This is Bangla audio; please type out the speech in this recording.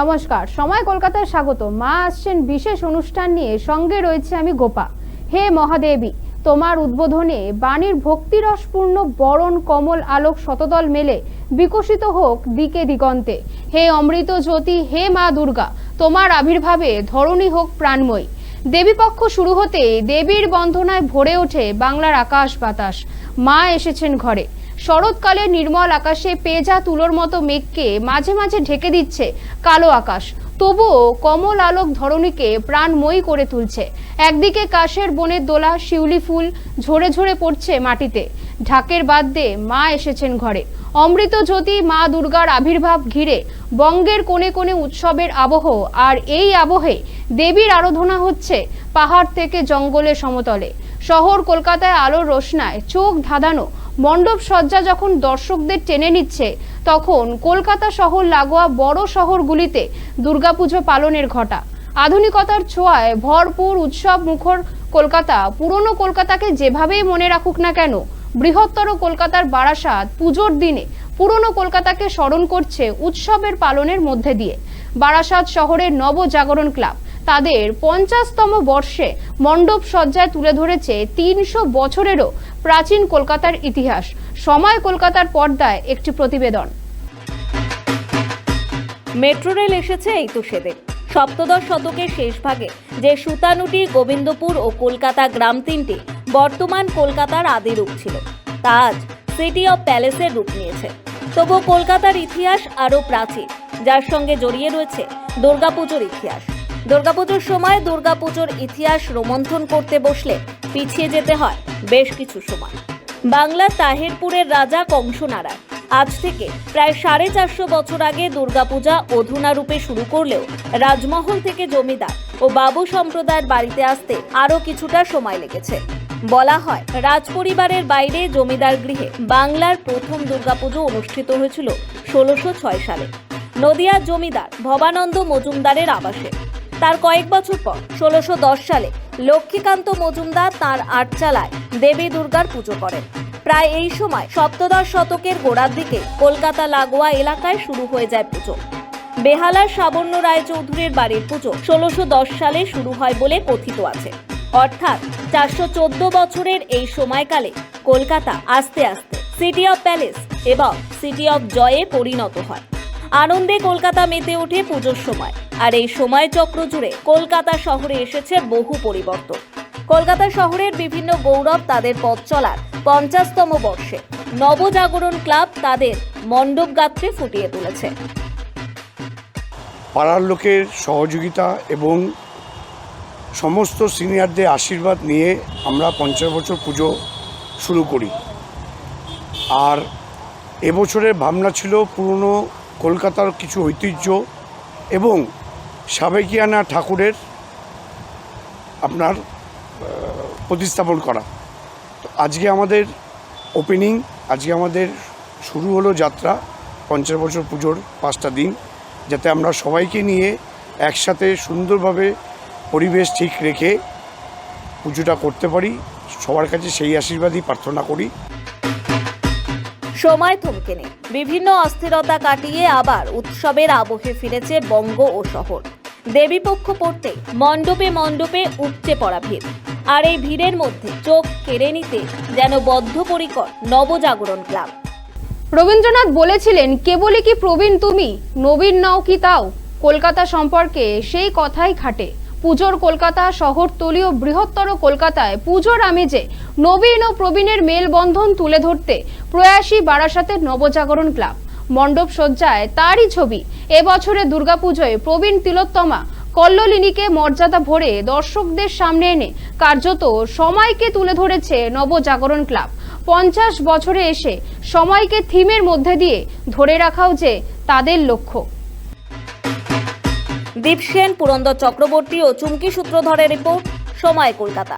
নমস্কার, সময় কলকাতায় স্বাগত। মা আসছেন বিশেষ অনুষ্ঠান নিয়ে। সঙ্গে রয়েছে আমি গোপা। হে মহাদেবী, তোমার উদ্বোধনে বাণীর ভক্তিরসপূর্ণ বরণ কমল আলোক শতদল মেলে। বিকশিত হোক দিকে দিগন্তে। হে অমৃত জ্যোতি হে মা দুর্গা, তোমার আবির্ভাবে ধরণী হোক প্রাণময়ী। দেবীপক্ষ শুরু হতে দেবীর বন্ধনায় ভরে ওঠে বাংলার আকাশ বাতাস। মা এসেছেন ঘরে। শরৎকালে নির্মল আকাশে পেজা তুলোর মতো মেঘকে মাঝে মাঝে ঢেকে দিচ্ছে কালো আকাশ। তবুও কমল আলোক ধরণীকে প্রাণময়ী করে তুলছে। একদিকে কাশের বনের দোলা, শিউলি ফুল ঝরে ঝরে পড়ছে মাটিতে। ঢাকের বাদ দিয়ে মা এসেছেন ঘরে। অমৃত জ্যোতি মা দুর্গার আবির্ভাব ঘিরে বঙ্গের কোণে কোণে উৎসবের আবহ, আর এই আবহে দেবীর আরাধনা হচ্ছে পাহাড় থেকে জঙ্গলের সমতলে। শহর কলকাতায় আলোর রোশনায় চোখ ধাঁধানো মণ্ডপ সজ্জা যখন দর্শকদের টেনে নিচ্ছে, তখন কলকাতা শহর লাগোয়া বড় শহরগুলিতে দুর্গাপুজো পালনের ঘটা। আধুনিকতার ছোঁয়ায় ভরপুর উৎসব মুখর কলকাতা, পুরনো কলকাতাকে যেভাবেই মনে রাখুক না কেন, বৃহত্তর কলকাতার বারাসাত পুজোর দিনে পুরনো কলকাতাকে স্মরণ করছে উৎসবের পালনের মধ্যে দিয়ে। বারাসাত শহরের নবজাগরণ ক্লাব তাদের পঞ্চাশতম বর্ষে মণ্ডপ সজ্জায় তুলে ধরেছে তিনশো বছরেরও প্রাচীন কলকাতার ইতিহাস। সময় কলকাতার পর্দায় একটি প্রতিবেদন। মেট্রো রেল এসেছে এই তো সেদিন। সপ্তদশ শতকের শেষ ভাগে যে সুতানুটি, গোবিন্দপুর ও কলকাতা গ্রাম তিনটি বর্তমান কলকাতার আদি রূপ ছিল, তা আজ সিটি অফ প্যালেসের রূপ নিয়েছে। তবু কলকাতার ইতিহাস আরও প্রাচীন, যার সঙ্গে জড়িয়ে রয়েছে দুর্গাপুজোর ইতিহাস। দুর্গাপুজোর সময় দুর্গাপুজোর ইতিহাস রোমন্থন করতে বসলে পিছিয়ে যেতে হয় বেশ কিছু সময়। বাংলা তাহেরপুরের রাজা কংসনারায়ণ আজ থেকে প্রায় সাড়ে চারশো বছর আগে দুর্গাপূজা অধুনা রূপে শুরু করলেও রাজমহল থেকে জমিদার ও বাবু সম্প্রদায়ের বাড়িতে আসতে আরও কিছুটা সময় লেগেছে। বলা হয়, রাজপরিবারের বাইরে জমিদার গৃহে বাংলার প্রথম দুর্গাপুজো অনুষ্ঠিত হয়েছিল ষোলোশো সালে। নদিয়ার জমিদার ভবানন্দ মজুমদারের আবাসে। তার কয়েক বছর পর, ষোলোশো সালে লক্ষ্মীকান্ত মজুমদার তার আটচালায় দেবী দুর্গার পুজো করেন। প্রায় এই সময় সপ্তদশ শতকের গোড়ার দিকে কলকাতা লাগোয়া এলাকায় শুরু হয়ে যায় পুজো। বেহালার সাবর্ণ রায়চৌধুরীর বাড়ির পুজো ষোলোশো সালে শুরু হয় বলে কথিত আছে। অর্থাৎ চারশো চোদ্দ বছরের এই সময়কালে কলকাতা আস্তে আস্তে সিটি অফ প্যালেস এবং সিটি অফ জয়ে পরিণত হয়। আনন্দে কলকাতা মেতে ওঠে পুজোর সময়। আর এই সময় চক্র জুড়ে কলকাতা শহরে এসেছে বহু পরিবর্তন। কলকাতা শহরের বিভিন্ন গৌরব তাদের পথ চলার পঞ্চাশতম বর্ষে। নবজাগরণ ক্লাব তাদের মণ্ডপ গাত্রে ফুটিয়ে তুলেছে। পাড়ার লোকের সহযোগিতা এবং সমস্ত সিনিয়রদের আশীর্বাদ নিয়ে আমরা পঞ্চাশ বছর পুজো শুরু করি। আর এবছরের ভাবনা ছিল পুরনো কলকাতার কিছু ঐতিহ্য এবং সাবেকিয়ানা ঠাকুরের আপনার প্রতিস্থাপন করা। তো আজকে আমাদের ওপেনিং আজকে আমাদের শুরু হলো যাত্রা, পঞ্চাশ বছর পুজোর পাঁচটা দিন, যাতে আমরা সবাইকে নিয়ে একসাথে সুন্দরভাবে পরিবেশ ঠিক রেখে পুজোটা করতে পারি। সবার কাছে সেই আশীর্বাদই প্রার্থনা করি। সময় থমকে নেই। বিভিন্ন অস্থিরতা কাটিয়ে আবার উৎসবের আবহে ফিরেছে বঙ্গ ও শহর। দেবীপক্ষ পড়তে মণ্ডপে মণ্ডপে উপচে পড়া ভিড়। আর এই ভিড়ের মধ্যে চোখ কেড়ে নিতে যেন বদ্ধপরিকর নবজাগরণ ক্লাব। রবীন্দ্রনাথ বলেছিলেন, কেবলই কি প্রবীণ তুমি? নবীন নাও কি তাও? কলকাতা সম্পর্কে সেই কথাই খাটে। পুজোর কলকাতা, শহরতলি ও বৃহত্তর কলকাতায় পুজোর আমেজে নবীন ও প্রবীণের মেলবন্ধন তুলে ধরতে প্রয়াসী বারাসাতের নবজাগরণ ক্লাব। মণ্ডপ সজ্জায় তারই ছবি। এবছরে দুর্গাপুজোয় প্রবীণ তিলোত্তমা কল্লোলিনীকে মর্যাদা ভরে দর্শকদের সামনে এনে কার্যত সময়কে তুলে ধরেছে নবজাগরণ ক্লাব। পঞ্চাশ বছরে এসে সময়কে থিমের মধ্যে দিয়ে ধরে রাখাও যে তাদের লক্ষ্য। দীপ সেন, পুরন্দর চক্রবর্তী ও চুমকি সূত্রধরের রিপোর্ট, সময় কলকাতা।